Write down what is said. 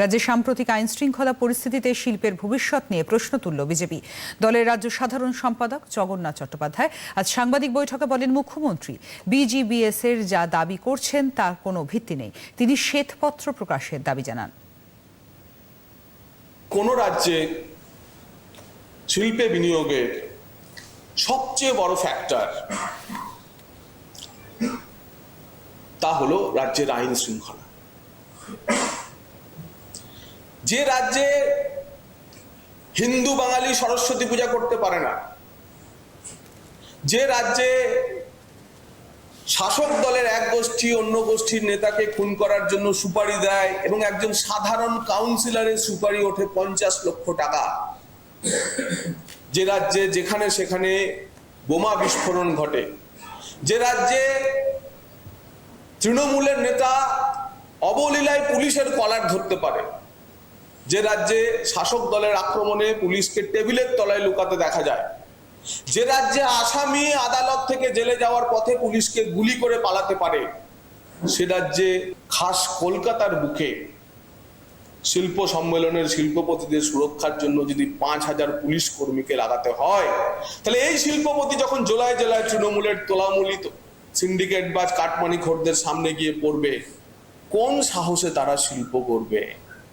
রাজ্যে সাম্প্রতিক আইন শৃঙ্খলা পরিস্থিতিতে শিল্পের ভবিষ্যৎ নিয়ে প্রশ্ন তুলল বিজেপি। দলের রাজ্য সাধারণ সম্পাদক জগন্নাথ চট্টোপাধ্যায় আজ সাংবাদিক বৈঠকে বলেন, মুখ্যমন্ত্রী বিজিবিএস এর যা দাবি করছেন তার কোনো ভিত্তি নেই। তিনি শ্বেতপত্র প্রকাশের দাবি জানান। কোন রাজ্যে শিল্পে বিনিয়োগের সবচেয়ে বড় ফ্যাক্টর তা হলো রাজ্যের আইন শৃঙ্খলা যে রাজ্যে হিন্দু, বাঙালি সরস্বতী পূজা করতে পারে না, যে রাজ্যে শাসক দলের এক গোষ্ঠী অন্য গোষ্ঠীর নেতাকে খুন করার জন্য সুপারি দেয় এবং একজন সাধারণ কাউন্সিলরের সুপারি ওঠে পঞ্চাশ লক্ষ টাকা, যে রাজ্যে যেখানে সেখানে বোমা বিস্ফোরণ ঘটে, যে রাজ্যে তৃণমূলের নেতা অবলীলায় পুলিশের কলার ধরতে পারে যে রাজ্যে শাসক দলের আক্রমণে পুলিশকে টেবিলের তলায় লুকাতে দেখা যায়। যে রাজ্যে আসামি আদালত থেকে জেলে যাওয়ার পথে পুলিশকে গুলি করে পালাতে পারে, সে রাজ্যে খাস কলকাতার বুকে শিল্প সম্মেলনের শিল্পপতিদের সুরক্ষার জন্য যদি পাঁচ হাজার পুলিশ কর্মীকে লাগাতে হয়, তাহলে এই শিল্পপতি যখন জোলায় জেলায় তৃণমূলের তোলামূলি সিন্ডিকেট বা কাটমানি খোরদের সামনে গিয়ে পড়বে, কোন সাহসে তারা শিল্প করবে?